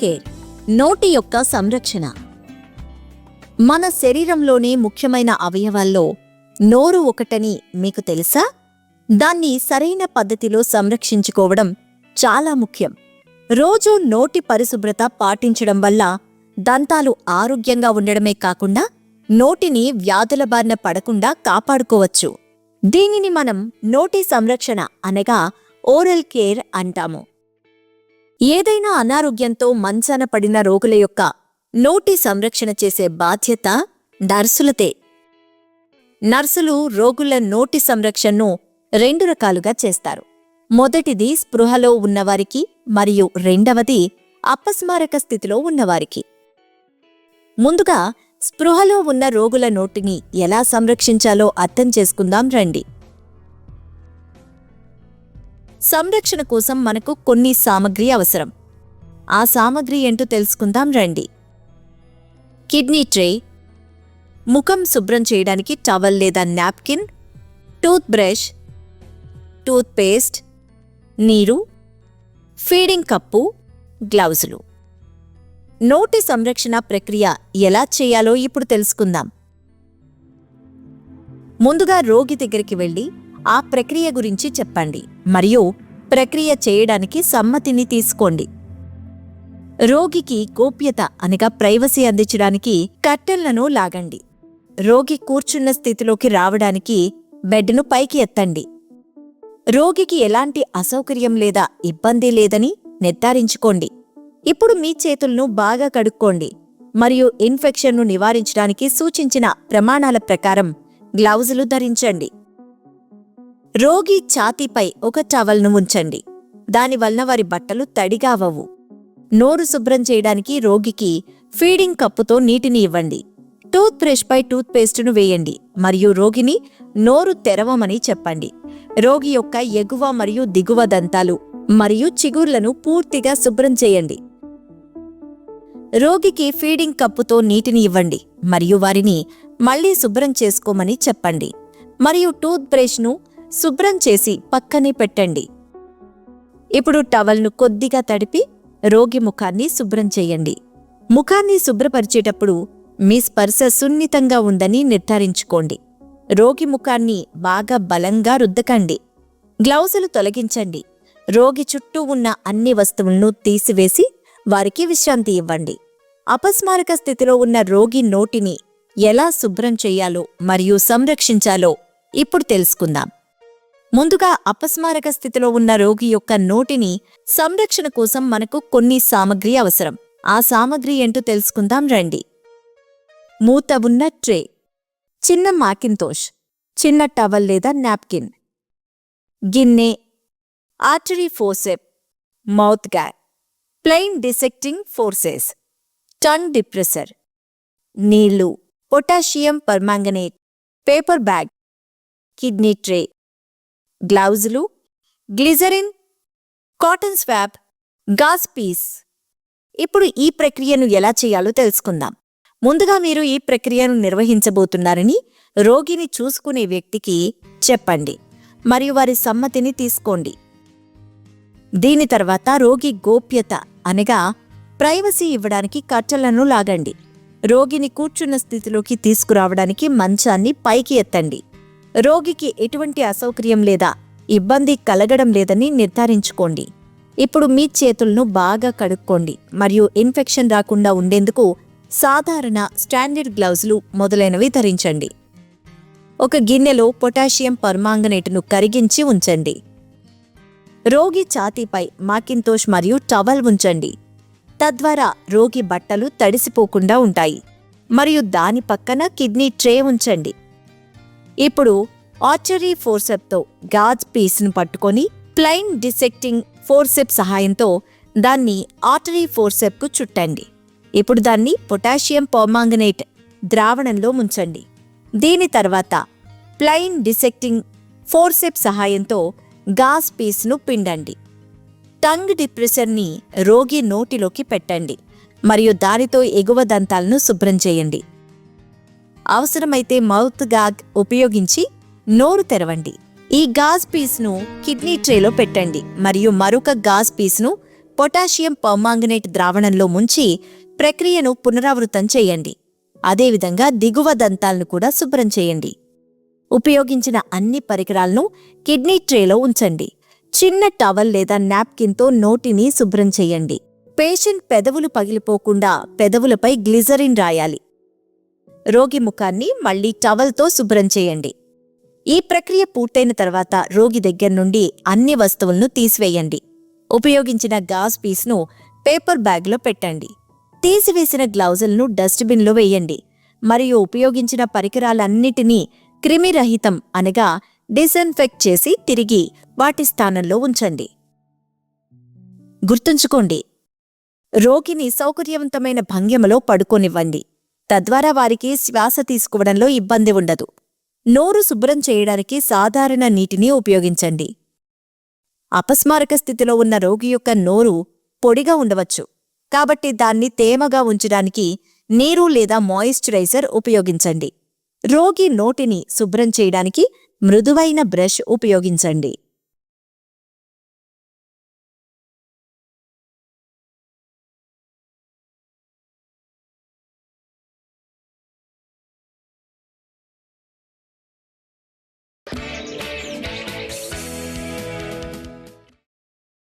Care నోటి యొక్క సంరక్షణ. మన శరీరంలోని ముఖ్యమైన అవయవాల్లో నోరు ఒకటని మీకు తెలుసా? దాన్ని సరైన పద్ధతిలో సంరక్షించుకోవడం చాలా ముఖ్యం. రోజూ నోటి పరిశుభ్రత పాటించడం వల్ల దంతాలు ఆరోగ్యంగా ఉండడమే కాకుండా నోటిని వ్యాధుల బారిన పడకుండా కాపాడుకోవచ్చు. దీనిని మనం నోటి సంరక్షణ అనగా ఓరల్ కేర్ అంటాము. ఏదైనా అనారోగ్యంతో మంచాన పడిన రోగుల యొక్క నోటి సంరక్షణ చేసే బాధ్యత నర్సులదే. నర్సులు రోగుల నోటి సంరక్షణను రెండు రకాలుగా చేస్తారు. మొదటిది స్పృహలో ఉన్నవారికి మరియు రెండవది అపస్మారక స్థితిలో ఉన్నవారికి. ముందుగా స్పృహలో ఉన్న రోగుల నోటిని ఎలా సంరక్షించాలో అర్థం చేసుకుందాం రండి. సంరక్షణ కోసం మనకు కొన్ని సామగ్రి అవసరం. ఆ సామగ్రి ఏంటో తెలుసుకుందాం రండి. కిడ్నీ ట్రే ముఖం శుభ్రం చేయడానికి టవల్ లేదా napkin tooth brush tooth paste నీరు ఫీడింగ్ కప్పు గ్లౌజులు. నోటి సంరక్షణ ప్రక్రియ ఎలా చేయాలో ఇప్పుడు తెలుసుకుందాం. ముందుగా రోగి దగ్గరికి వెళ్ళి ఆ ప్రక్రియ గురించి చెప్పండి. మరియు ప్రక్రియ చేయడానికి సమ్మతిని తీసుకోండి. రోగికి గోప్యత అనగా ప్రైవసీ అందించడానికి కట్టెలను లాగండి. రోగి కూర్చున్న స్థితిలోకి రావడానికి బెడ్ను పైకి ఎత్తండి. రోగికి ఎలాంటి అసౌకర్యం లేదా ఇబ్బంది లేదని నిర్ధారించుకోండి. ఇప్పుడు మీ చేతులను బాగా కడుక్కోండి. మరియు ఇన్ఫెక్షన్ను నివారించడానికి సూచించిన ప్రమాణాల ప్రకారం గ్లౌజులు ధరించండి. రోగి ఛాతీపై ఒక టవల్ను ఉంచండి. దానివలన వారి బట్టలు తడిగా నోరు శుభ్రం చేయడానికి రోగికి ఫీడింగ్ కప్పుతో నీటిని ఇవ్వండి. టూత్ బ్రష్పై టూత్ పేస్టును వేయండి మరియు రోగిని నోరు తెరవమని చెప్పండి. రోగి యొక్క ఎగువ మరియు దిగువ దంతాలు మరియు చిగుర్లను పూర్తిగా శుభ్రం చేయండి. రోగికి ఫీడింగ్ కప్పుతో నీటిని ఇవ్వండి మరియు వారిని మళ్ళీ శుభ్రం చేసుకోమని చెప్పండి. మరియు టూత్ బ్రష్ను శుభ్రం చేసి పక్కనే పెట్టండి. ఇప్పుడు టవల్ను కొద్దిగా తడిపి రోగి ముఖాన్ని శుభ్రం చేయండి. ముఖాన్ని శుభ్రపరిచేటప్పుడు మీ స్పర్శ సున్నితంగా ఉందని నిర్ధారించుకోండి. రోగి ముఖాన్ని బాగా బలంగా రుద్దకండి. గ్లౌజులు తొలగించండి. రోగి చుట్టూ ఉన్న అన్ని వస్తువులను తీసివేసి వారికి విశ్రాంతి ఇవ్వండి. అపస్మారక స్థితిలో ఉన్న రోగి నోటిని ఎలా శుభ్రం చేయాలో మరియు సంరక్షించాలో ఇప్పుడు తెలుసుకుందాం. ముందుగా అపస్మారక స్థితిలో ఉన్న రోగి యొక్క నోటిని సంరక్షణ కోసం మనకు కొన్ని సామగ్రి అవసరం. ఆ సామగ్రి ఏంటో తెలుసుకుందాం రండి. మూత ఉన్న ట్రే. చిన్న మాకింతోష్. చిన్న టవల్ లేదా నాప్కిన్. గిన్నె. Artery forcep. Mouth gag plain dissecting forceps. Tongue depressor. నీళ్ళు. Potassium permanganate. Paper bag. Kidney tray. గ్లౌజులు glycerin cotton swab gauze piece. ఇప్పుడు ఈ ప్రక్రియను ఎలా చేయాలో తెలుసుకుందాం. ముందుగా మీరు ఈ ప్రక్రియను నిర్వహించబోతున్నారని రోగిని చూసుకునే వ్యక్తికి చెప్పండి. మరియు వారి సమ్మతిని తీసుకోండి. దీని తర్వాత రోగి గోప్యత అనగా ప్రైవసీ ఇవ్వడానికి కట్టెలను లాగండి. రోగిని కూర్చున్న స్థితిలోకి తీసుకురావడానికి మంచాన్ని పైకి ఎత్తండి. రోగికి ఎటువంటి అసౌకర్యం లేదా ఇబ్బంది కలగడం లేదని నిర్ధారించుకోండి. ఇప్పుడు మీ చేతులను బాగా కడుక్కోండి. మరియు ఇన్ఫెక్షన్ రాకుండా ఉండేందుకు సాధారణ స్టాండర్డ్ గ్లౌజులు మొదలైనవి ధరించండి. ఒక గిన్నెలో పొటాషియం పర్మాంగనేటును కరిగించి ఉంచండి. రోగి ఛాతీపై మాకింతోష్ మరియు టవల్ ఉంచండి. తద్వారా రోగి బట్టలు తడిసిపోకుండా ఉంటాయి. మరియు దాని పక్కన కిడ్నీ ట్రే ఉంచండి. ఇప్పుడు ఆర్చరీ ఫోర్సెప్తో గాజ్ పీస్ను పట్టుకొని ప్లైన్ డిసెక్టింగ్ ఫోర్సెప్ సహాయంతో దాన్ని ఆర్టరీ ఫోర్సెప్కు చుట్టండి. ఇప్పుడు దాన్ని పొటాషియం పర్మాంగనేట్ ద్రావణంలో ముంచండి. దీని తర్వాత ప్లైన్ డిసెక్టింగ్ ఫోర్సెప్ సహాయంతో గాజ్ పీస్ను పిండండి. టంగ్ డిప్రెసర్ని రోగి నోటిలోకి పెట్టండి. మరియు దానితో ఎగువ దంతాలను శుభ్రం చేయండి. అవసరమైతే మౌత్ గాగ్ ఉపయోగించి నోరు తెరవండి. ఈ గాజ్ పీస్ను కిడ్నీ ట్రేలో పెట్టండి మరియు మరొక గాజ్ పీస్ను పొటాషియం పర్మాంగనేట్ ద్రావణంలో ముంచి ప్రక్రియను పునరావృతం చేయండి. అదేవిధంగా దిగువ దంతాలను కూడా శుభ్రం చేయండి. ఉపయోగించిన అన్ని పరికరాలను కిడ్నీ ట్రేలో ఉంచండి. చిన్న టవల్ లేదా నాప్కిన్తో నోటిని శుభ్రం చేయండి. పేషెంట్ పెదవులు పగిలిపోకుండా పెదవులపై గ్లిజరిన్ రాయాలి. రోగి ముఖాన్ని మళ్ళీ టవల్తో శుభ్రం చేయండి. ఈ ప్రక్రియ పూర్తయిన తర్వాత రోగి దగ్గర నుండి అన్ని వస్తువులను తీసివేయండి. ఉపయోగించిన గాజ్ పీస్ను పేపర్ బ్యాగ్లో పెట్టండి. తీసివేసిన గ్లౌజులను డస్ట్బిన్లో వేయండి. మరియు ఉపయోగించిన పరికరాలన్నిటినీ క్రిమిరహితం అనగా డిసన్ఫెక్ట్ చేసి తిరిగి వాటి స్థానంలో ఉంచండి. గుర్తుంచుకోండి రోగిని సౌకర్యవంతమైన భంగిమలో పడుకోనివ్వండి. తద్వారా వారికి శ్వాస తీసుకోవడంలో ఇబ్బంది ఉండదు. నోరు శుభ్రం చేయడానికి సాధారణ నీటిని ఉపయోగించండి. అపస్మారక స్థితిలో ఉన్న రోగి యొక్క నోరు పొడిగా ఉండవచ్చు. కాబట్టి దాన్ని తేమగా ఉంచడానికి నీరు లేదా మాయిశ్చరైజర్ ఉపయోగించండి. రోగి నోటిని శుభ్రం చేయడానికి మృదువైన బ్రష్ ఉపయోగించండి.